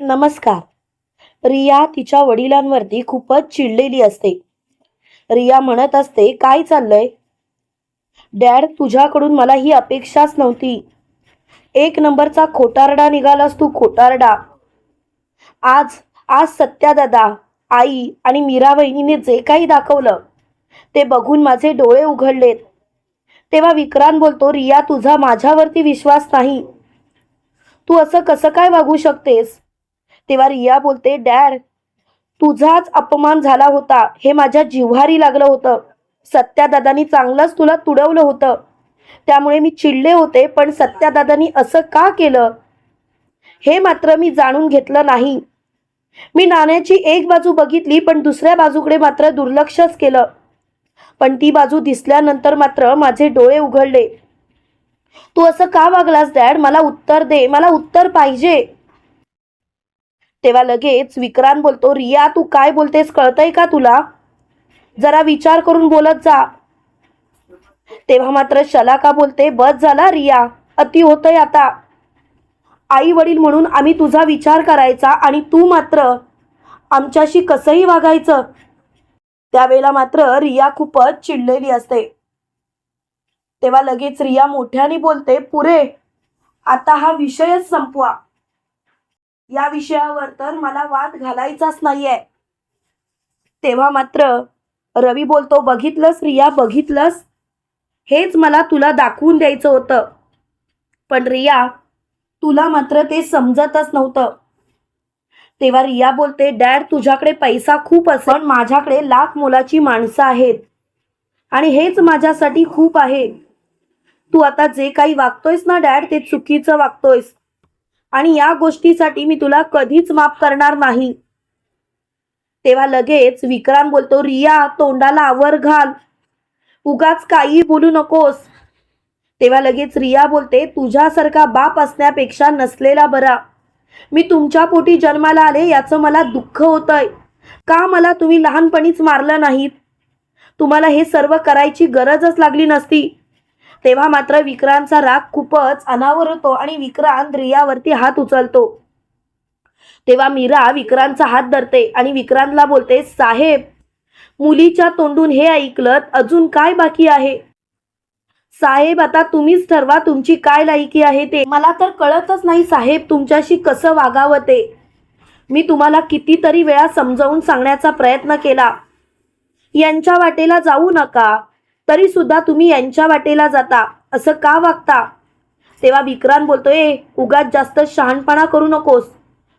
नमस्कार. रिया तिच्या वडिलांवरती खूपच चिडलेली असते. रिया म्हणत असते काय चाललंय? डॅड तुझ्याकडून मला ही अपेक्षाच नव्हती. एक नंबरचा खोटारडा निघालास तू खोटारडा. आज आज सत्यादादा आई आणि मीरा बहिणीने जे काही दाखवलं ते बघून माझे डोळे उघडलेत. तेव्हा विक्रांत बोलतो रिया तुझा माझ्यावरती विश्वास नाही. तू असं कसं काय वागू शकतेस? तेव्हा रिया बोलते डॅड तुझाच अपमान झाला होता. हे माझ्या जिव्हारी लागलं होतं. सत्यादादानी चांगलंच तुला तुडवलं होतं. त्यामुळे मी चिडले होते पण सत्यादादानी असं का केलं? हे मात्र मी जाणून घेतलं नाही. मी नाण्याची एक बाजू बघितली पण दुसऱ्या बाजूकडे मात्र दुर्लक्षच केलं. पण ती बाजू दिसल्यानंतर मात्र माझे डोळे उघडले. तू असं का वागलास डॅड? मला उत्तर दे. मला उत्तर पाहिजे. तेव्हा लगेच विक्रांत बोलतो रिया तू काय बोलतेस? कळतंय का तुला? जरा विचार करून बोलत जा. तेव्हा मात्र शलाका बोलते बस झाला रिया अति होतंय आता. आई वडील म्हणून आम्ही तुझा विचार करायचा आणि तू मात्र आमच्याशी कसंही वागायचं. त्यावेळेला मात्र रिया खूपच चिडलेली असते. तेव्हा लगेच रिया मोठ्याने बोलते पुरे आता हा विषयच संपवा. या विषयावर तर मला वाद घालायचाच नाहीये. तेव्हा मात्र रवी बोलतो बघितलंस रिया बघितलंस? हेच मला तुला दाखवून द्यायचं होतं. पण रिया तुला मात्र ते समजतच नव्हतं. तेव्हा रिया बोलते डॅड तुझ्याकडे पैसा खूप असेल पण माझ्याकडे लाख मोलाची माणसं आहेत. आणि हेच माझ्यासाठी खूप आहे. तू आता जे काही वागतोयस ना डॅड ते चुकीचं वागतोयस. आणि या गोष्टीसाठी मी तुला कधीच माफ करणार नाही. तेव्हा लगेच विक्रांत बोलतो रिया तोंडाला आवर घाल. उगाच काही बोलू नकोस. तेव्हा लगेच रिया बोलते तुझ्यासारखा बाप असण्यापेक्षा नसलेला बरा. मी तुमच्या पोटी जन्माला आले याचं मला दुःख होतंय. का मला तुम्ही लहानपणीच मारलं नाहीत? तुम्हाला हे सर्व करायची गरजच लागली नसती. तेव्हा मात्र विक्रांतचा राग खूपच अनावर होतो आणि विक्रांत रियावरती हात उचलतो. तेव्हा मीरा विक्रांतचा हात धरते आणि विक्रांतला बोलते साहेब मुलीच्या तोंडून हे ऐकलं अजून काय बाकी आहे? साहेब आता तुम्हीच ठरवा तुमची काय लायकी आहे ते. मला तर कळतच नाही साहेब तुमच्याशी कसं वागावं ते. मी तुम्हाला कितीतरी वेळा समजावून सांगण्याचा प्रयत्न केला. यांच्या वाटेला जाऊ नका. तरी सुद्धा तुम्ही यांच्या वाटेला जाता. असं का वागता? तेव्हा विक्रांत बोलतोय उगाच जास्त शहाणपणा करू नकोस.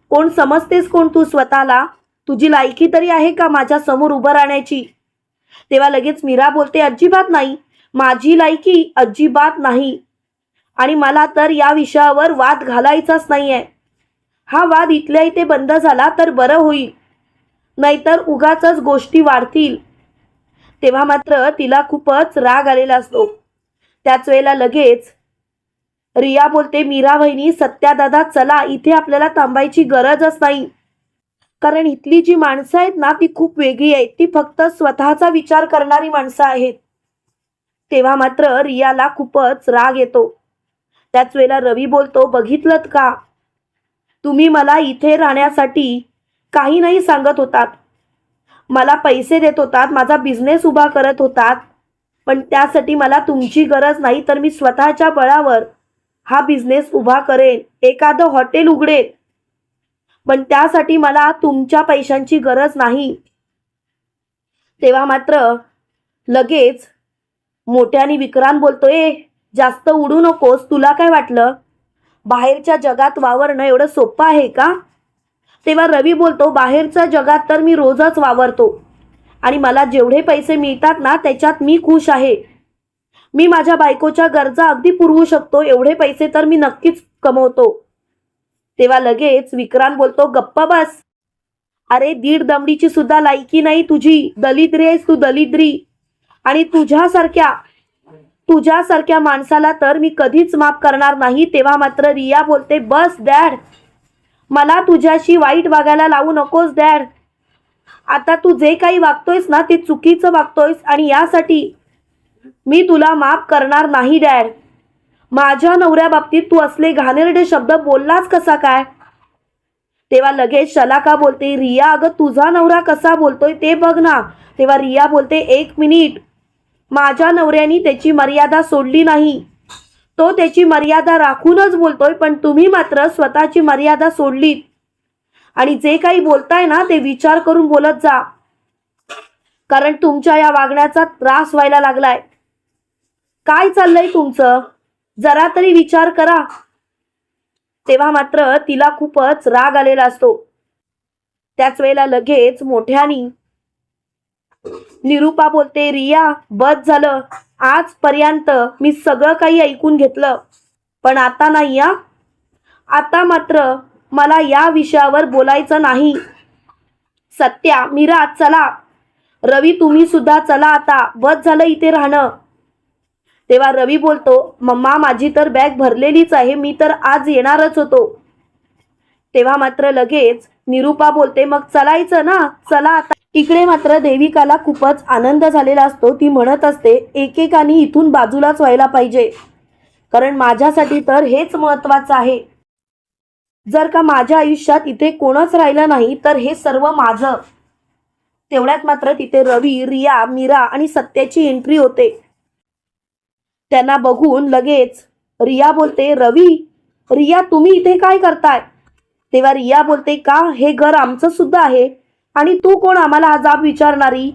कोण समजतेस कोण तू स्वतःला? तुझी लायकी तरी आहे का माझ्यासमोर उभं राहण्याची? तेव्हा लगेच मीरा बोलते अजिबात नाही. माझी लायकी अजिबात नाही. आणि मला तर या विषयावर वाद घालायचाच नाहीये. हा वाद इथल्या इथे बंद झाला तर बरं होईल. नाहीतर उगाच गोष्टी वाढतील. तेव्हा मात्र तिला खूपच राग आलेला असतो. त्याच वेळेला लगेच रिया बोलते मीरा बहिणी सत्यादादा चला इथे आपल्याला थांबायची गरजच नाही. कारण इथली जी माणसं आहेत ना ती खूप वेगळी आहेत. ती फक्त स्वतःचा विचार करणारी माणसं आहेत. तेव्हा मात्र रियाला खूपच राग येतो. त्याच वेळेला रवी बोलतो बघितलं का? तुम्ही मला इथे राहण्यासाठी काही नाही सांगत होतात. मला पैसे देत होतात माझा बिझनेस उभा करत होतात पण त्यासाठी मला तुमची गरज नाही तर मी स्वतःच्या बळावर हा बिझनेस उभा करेन एखादं हॉटेल उघडेन. पण त्यासाठी मला तुमच्या पैशांची गरज नाही. तेव्हा मात्र लगेच मोठ्याने विक्रांत बोलतोय जास्त उडू नकोस तुला काय वाटलं? बाहेरच्या जगात वावरणं एवढं सोपं आहे का? तेव्हा रवी बोलतो बाहेरच्या जगात तर मी रोजच वावरतो आणि मला जेवढे पैसे मिळतात ना त्याच्यात मी खुश आहे. मी माझ्या बायकोच्या गरजा अगदी पुरवू शकतो एवढे पैसे तर मी नक्कीच कमवतो. तेव्हा लगेच विक्रांत बोलतो गप्पा बस. अरे दीड दमडीची सुद्धा लायकी नाही तुझी. दलिद्री आहेस तू दलिद्री. आणि तुझ्यासारख्या तुझ्यासारख्या माणसाला तर मी कधीच माफ करणार नाही. तेव्हा मात्र रिया बोलते बस डॅड मला तुझ्याशी वाईट वागायला लावू नकोस डॅड. आता तू जे काही वागतोयस ना ते चुकीचं वागतोयस आणि यासाठी मी तुला माफ करणार नाही डॅड. माझ्या नवऱ्या बाबतीत तू असले घाणेरडे शब्द बोललास कसा काय? तेव्हा लगेच शलाका बोलते रिया अगं तुझा नवरा कसा बोलतोय ते बघ ना. तेव्हा रिया बोलते एक मिनिट. माझ्या नवऱ्याने त्याची मर्यादा सोडली नाही. तो त्याची मर्यादा राखूनच बोलतोय पण तुम्ही मात्र स्वतःची मर्यादा सोडलीत. आणि जे काही बोलताय ना ते विचार करून बोलत जा. कारण तुमच्या या वागण्याचा त्रास व्हायला लागलाय. काय चाललंय तुमचं? जरा तरी विचार करा. तेव्हा मात्र तिला खूपच राग आलेला असतो. त्याच वेळेला लगेच मोठ्यानी निरुपा बोलते रिया बस झालं. आजपर्यंत मी सगळं काही ऐकून घेतलं. पण आता नाही या आता मात्र मला या विषयावर बोलायचं नाही. सत्या मीरा चला. रवी तुम्ही सुद्धा चला आता. बस झालं इथे राहणं. तेव्हा रवी बोलतो मम्मा माझी तर बॅग भरलेलीच आहे. मी तर आज येणारच होतो. तेव्हा मात्र लगेच निरुपा बोलते मग चलायचं ना? चला आता. इकडे मात्र देविकाला खूपच आनंद झालेला असतो. ती म्हणत असते एकेकानी इथून बाजूलाच व्हायला पाहिजे. कारण माझ्यासाठी तर हेच महत्वाचं आहे. जर का माझ्या आयुष्यात इथे कोणच राहिलं नाही तर हे सर्व माझं. तेवढ्यात मात्र तिथे रवी रिया मीरा आणि सत्याची एंट्री होते. त्यांना बघून लगेच रिया बोलते रवी रिया तुम्ही इथे काय करताय? तेव्हा रिया बोलते का? हे घर आमचं सुद्धा आहे. आणि तू कोण? आम्हाला हा जाब विचारणारी.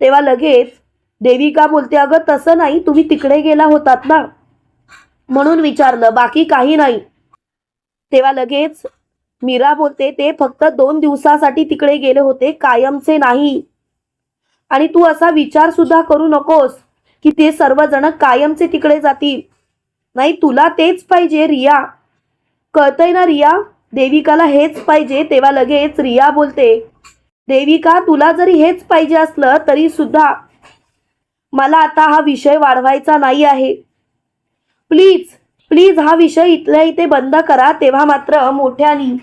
तेव्हा लगेच देविका बोलते अगं तसं नाही तुम्ही तिकडे गेला होतात ना? म्हणून विचारलं बाकी काही नाही. तेव्हा लगेच मीरा बोलते ते फक्त दोन दिवसासाठी तिकडे गेले होते कायमचे नाही. आणि तू असा विचार सुद्धा करू नकोस की ते सर्वजण कायमचे तिकडे जातील. नाही तुला तेच पाहिजे रिया. कळतंय ना रिया? देविकाला हेच पाहिजे तेव्हा लगेच रिया बोलते देविका तुला जरी हेच पाहिजे असलं तरी सुद्धा मला आता हा विषय वाढवायचा नाही आहे. प्लीज प्लीज हा विषय इथल्या इथे बंद करा तेव्हा मात्र मोठ्यानी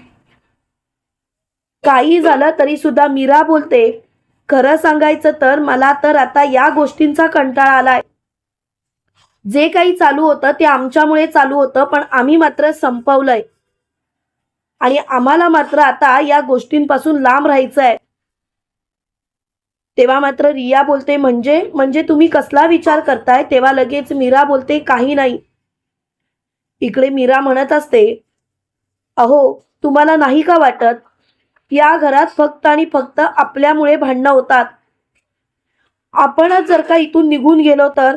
काही झालं तरी सुद्धा मीरा बोलते खरं सांगायचं तर मला तर आता या गोष्टींचा कंटाळा आलाय. जे काही चालू होतं ते आमच्यामुळे चालू होतं पण आम्ही मात्र संपवलंय. आणि आम्हाला मात्र आता या गोष्टींपासून लांब राहायचं आहे तेव्हा मात्र रिया बोलते म्हणजे म्हणजे तुम्ही कसला विचार करताय? तेव्हा लगेच मीरा बोलते काही नाही. इकडे मीरा म्हणत असते अहो तुम्हाला नाही का वाटत? या घरात फक्त आणि फक्त आपल्यामुळे भांडणं होतात. आपणच जर का इथून निघून गेलो तर?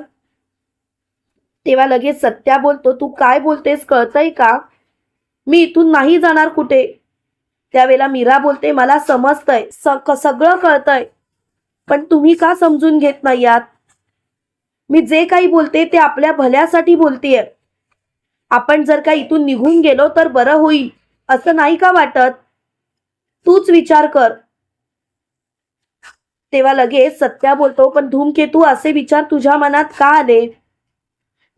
तेव्हा लगेच सत्या बोलतो तू काय बोलतेस? कळतंय का? मी इथून नाही जाणार कुठे? त्यावेळेला मीरा बोलते मला समजतंय सगळं कळतंय. पण तुम्ही का समजून घेत नाही यात मी जे काही बोलते ते आपल्या भल्यासाठी बोलतेय. आपण जर का इथून निघून गेलो तर बरं होईल. असं नाही का वाटत? तूच विचार कर. तेव्हा लगेच सत्या बोलतो पण धूमकेतू असे विचार तुझ्या मनात का आले?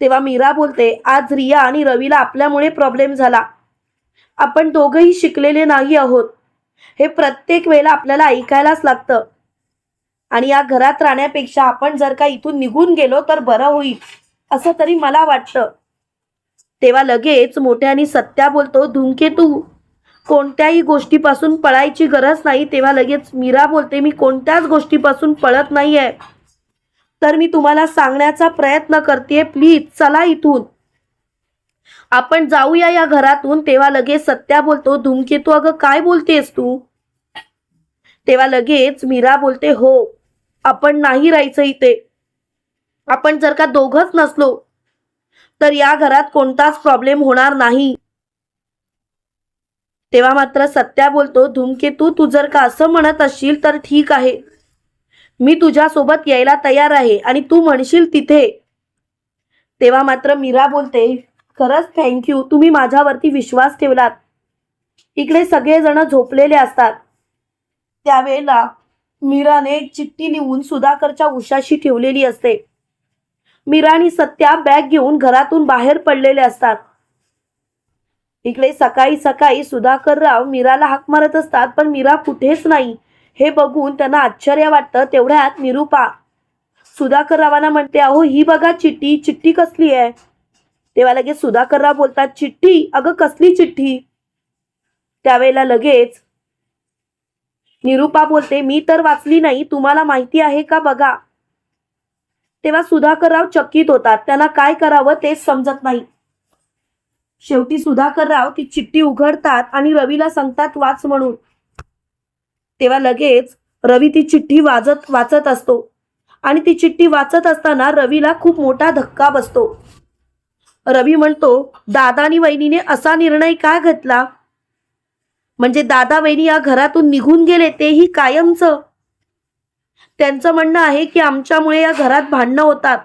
तेव्हा मीरा बोलते आज रिया आणि रवीला आपल्यामुळे प्रॉब्लेम झाला. आपण दोघंही शिकलेले नाही आहोत. हे प्रत्येक वेळेला आपल्याला ऐकायलाच लागतं. आणि या घरात राहण्यापेक्षा आपण जर का इथून निघून गेलो तर बरं होईल असं तरी मला वाटतं. तेव्हा लगेच मोठ्याने सत्या बोलतो धूमकेतू कोणत्याही गोष्टीपासून पळायची गरज नाही. तेव्हा लगेच मीरा बोलते मी कोणत्याच गोष्टीपासून पळत नाहीये. तर मी तुम्हाला सांगण्याचा प्रयत्न करते प्लीज चला इथून. आपण जाऊया या घरातून. तेव्हा लगेच सत्या बोलतो धूमकेतू अगं काय बोलतेस तू? तेव्हा लगेच मीरा बोलते हो आपण नाही राहायचं इथे. आपण जर का दोघच नसलो तर या घरात कोणताच प्रॉब्लेम होणार नाही. तेव्हा मात्र सत्या बोलतो धूमकेतू तू जर का असं म्हणत असशील तर ठीक आहे. मी तुझ्यासोबत यायला तयार आहे आणि तू म्हणशील तिथे. तेव्हा मात्र मीरा बोलते खरंच थँक्यू तुम्ही माझ्यावरती विश्वास ठेवलात. इकडे सगळेजण झोपलेले असतात. त्यावेळेला मीराने एक चिठ्ठी लिहून सुधाकरच्या उशाशी ठेवलेली असते. मीरा आणि सत्या बॅग घेऊन घरातून बाहेर पडलेले असतात. इकडे सकाळी सकाळी सुधाकर राव मीराला हाक मारत असतात पण मीरा कुठेच नाही. हे बघून त्यांना आश्चर्य वाटतं तेवढ्यात निरुपा सुधाकर रावांना म्हणते अहो ही बघा चिठ्ठी. चिठ्ठी कसली आहे? तेव्हा लगेच सुधाकरराव बोलतात चिठ्ठी? अगं कसली चिठ्ठी? त्यावेळेला लगेच निरुपा बोलते मी तर वाचली नाही तुम्हाला माहिती आहे का बघा? तेव्हा सुधाकरराव चकित होतात त्यांना काय करावं तेच समजत नाही. शेवटी सुधाकरराव ती चिठ्ठी उघडतात आणि रवीला सांगतात वाच म्हणून. तेव्हा लगेच रवी ती चिठ्ठी वाजत वाचत असतो. आणि ती चिठ्ठी वाचत असताना रवीला खूप मोठा धक्का बसतो. रवी म्हणतो दादा आणि वहिनीने असा निर्णय का घेतला? म्हणजे दादा वहिनी या घरातून निघून गेले तेही कायमचं. त्यांचं म्हणणं आहे की आमच्यामुळे या घरात भांडणं होतात.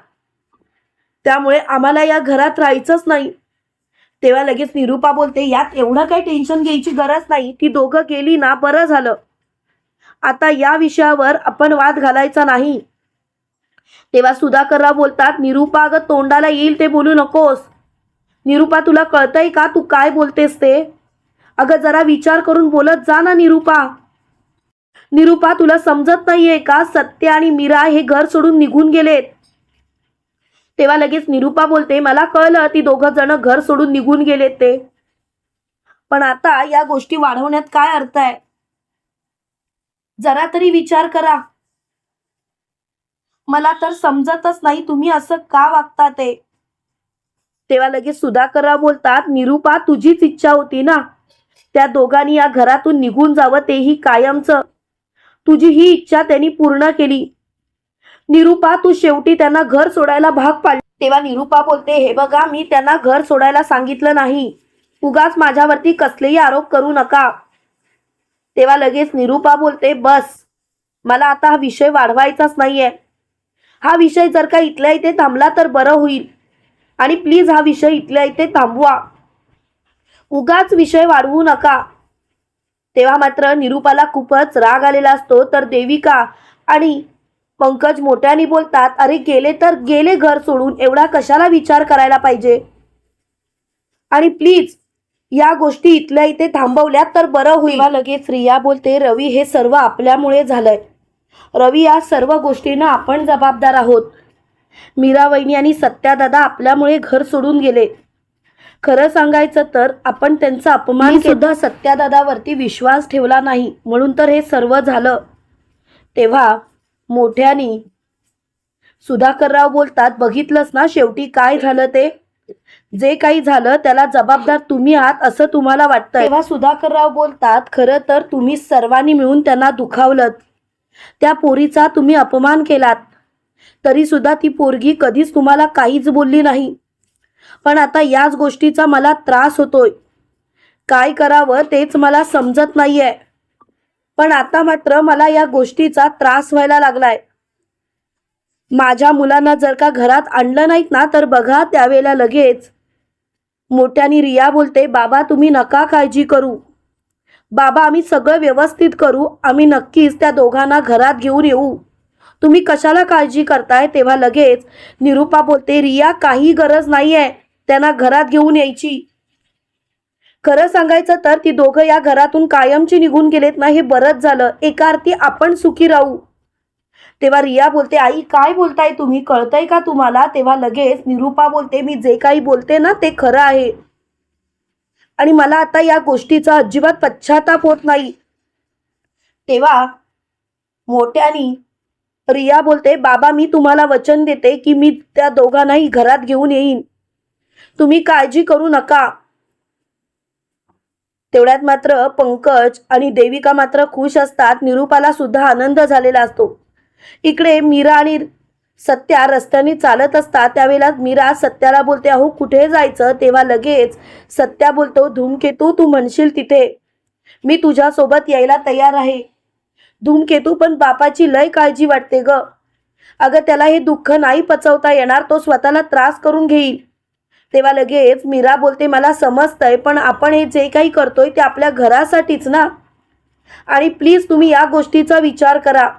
त्यामुळे आम्हाला या घरात राहायचंच नाही. तेव्हा लगेच निरुपा बोलते यात एवढं काही टेन्शन घ्यायची गरज नाही. ती दोघं गेली ना बरं झालं. आता या विषयावर आपण वाद घालायचा नाही. तेव्हा सुधाकरराव बोलतात निरुपा अगं तोंडाला येईल ते बोलू नकोस. निरुपा तुला कळतंय का? तू काय बोलतेस ते? अगं जरा विचार करून बोलत जा ना निरुपा. निरुपा तुला समजत नाहीये का? सत्य आणि मीरा हे घर सोडून निघून गेलेत. तेव्हा लगेच निरुपा बोलते मला कळलं ती दोघं जण घर सोडून निघून गेलेत ते. पण आता या गोष्टी वाढवण्यात काय अर्थ आहे? जरा तरी विचार करा. मला तर समजतच नाही तुम्ही असं का वागता ते. तेव्हा लगेच सुधाकरराव बोलतात निरुपा तुझीच इच्छा होती ना? त्या दोघांनी या घरातून निघून जावं तेही कायमचं. तुझी ही इच्छा त्यांनी पूर्ण केली. निरुपा तू शेवटी त्यांना घर सोडायला भाग पाडले तेव्हा निरुपा बोलते हे बघा मी त्यांना घर सोडायला सांगितलं नाही. उगाच माझ्यावरती कसलेही आरोप करू नका. तेव्हा लगेच निरुपा बोलते बस. मला आता हा विषय वाढवायचाच नाहीये. हा विषय जर का इथल्या इथे थांबला तर बरं होईल. आणि प्लीज हा विषय इथल्या इथे थांबवा. उगाच विषय वाढवू नका. तेव्हा मात्र निरुपाला खूपच राग आलेला असतो. तर देविका आणि पंकज मोठ्याने बोलतात अरे गेले तर गेले घर सोडून. एवढा कशाला विचार करायला पाहिजे? आणि प्लीज या गोष्टी इथल्या इथे थांबवल्या तर बरं होईल. लगेच रिया बोलते रवी हे सर्व आपल्यामुळे झालंय. रवी या सर्व गोष्टींना आपण जबाबदार आहोत. मीरा वहिनी आणि सत्यादादा आपल्यामुळे घर सोडून गेले. खरं सांगायचं तर आपण त्यांचा अपमान सुद्धा सत्यादादावरती विश्वास ठेवला नाही. म्हणून तर हे सर्व झालं. तेव्हा मोठ्यानी सुधाकरराव बोलतात बघितलंच ना शेवटी काय झालं ते? जे काही झालं त्याला जबाबदार तुम्ही आहात असं तुम्हाला वाटतं तेव्हा सुधाकरराव बोलतात खरं तर तुम्ही सर्वांनी मिळून त्यांना दुखावलं त्या पोरीचा तुम्ही अपमान केलात. तरी सुद्धा ती पोरगी कधीच तुम्हाला काहीच बोलली नाही. पण आता याच गोष्टीचा मला त्रास होतोय. काय करावं तेच मला समजत नाहीये. पण आता मात्र मला या गोष्टीचा त्रास व्हायला लागलाय. माझ्या मुलांना जर का घरात आणलं नाहीत ना तर बघा त्यावेळेला लगेच. मोठ्यानी रिया बोलते बाबा तुम्ही नका काळजी करू. बाबा आम्ही सगळं व्यवस्थित करू. आम्ही नक्कीच त्या दोघांना घरात घेऊन येऊ. तुम्ही कशाला काळजी करताय? तेव्हा लगेच निरुपा बोलते रिया काही गरज नाहीये. त्यांना घरात घेऊन यायची. खरं सांगायचं तर ती दोघं या घरातून कायमची निघून गेलेत ना हे बरंच झालं. एका अर्थी आपण सुखी राहू. तेव्हा रिया बोलते आई काय बोलताय तुम्ही? कळतंय का तुम्हाला? तेव्हा लगेच निरुपा बोलते मी जे काही बोलते ना ते खरं आहे. आणि मला आता या गोष्टीचा अजिबात पश्चाताप होत नाही. तेव्हा मोठ्यानी रिया बोलते बाबा मी तुम्हाला वचन देते की मी त्या दोघांनाही घरात घेऊन येईन. तुम्ही काळजी करू नका. तेवढ्यात मात्र पंकज आणि देविका मात्र खुश असतात. निरुपाला सुद्धा आनंद झालेला असतो. इकडे मीरा आणि सत्या रस्त्याने चालत असता त्यावेळेला मीरा सत्याला बोलते अहो कुठे जायचं? तेव्हा लगेच सत्या बोलतो धूमकेतू तू म्हणशील तिथे. मी तुझ्यासोबत यायला तयार आहे. धूमकेतू पण बापाची लय काळजी वाटते ग. अगं त्याला हे दुःख नाही पचवता येणार तो स्वतःला त्रास करून घेईल. तेव्हा लगेच मीरा बोलते मला समजतंय पण आपण हे जे काही करतोय ते आपल्या घरासाठीच ना? आणि प्लीज तुम्ही या गोष्टीचा विचार करा.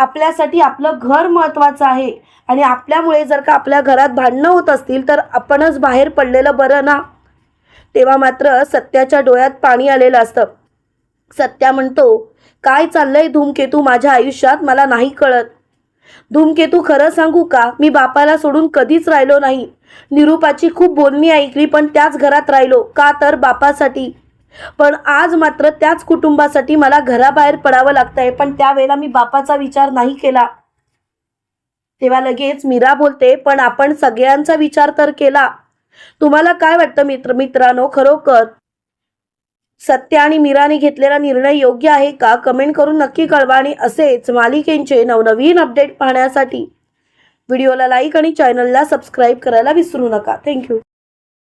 आपल्यासाठी आपलं घर महत्त्वाचं आहे. आणि आपल्यामुळे जर का आपल्या घरात भांडणं होत असतील तर आपणच बाहेर पडलेलं बरं ना? तेव्हा मात्र सत्याच्या डोळ्यात पाणी आलेलं असतं. सत्या म्हणतो काय चाललंय धूमकेतू माझ्या आयुष्यात? मला नाही कळत. धूमकेतू खरं सांगू का? मी बापाला सोडून कधीच राहिलो नाही. निरूपाची खूप बोलणी ऐकली पण त्याच घरात राहिलो. का तर बापासाठी? पण आज मात्र त्याच कुटुंबासाठी मला घराबाहेर पडावं लागतंय. पण त्यावेळेला मी बापाचा विचार नाही केला. तेव्हा लगेच मीरा बोलते पण आपण सगळ्यांचा विचार तर केला. तुम्हाला काय वाटतं मित्र मित्रांनो खरोखर? सत्य आणि मीराने घेतलेला निर्णय योग्य आहे का? कमेंट करून नक्की कळवा आणि असेच मालिकेंचे नवनवीन अपडेट पाहण्यासाठी. व्हिडिओला लाईक आणि चॅनलला सबस्क्राईब करायला विसरू नका. थँक्यू.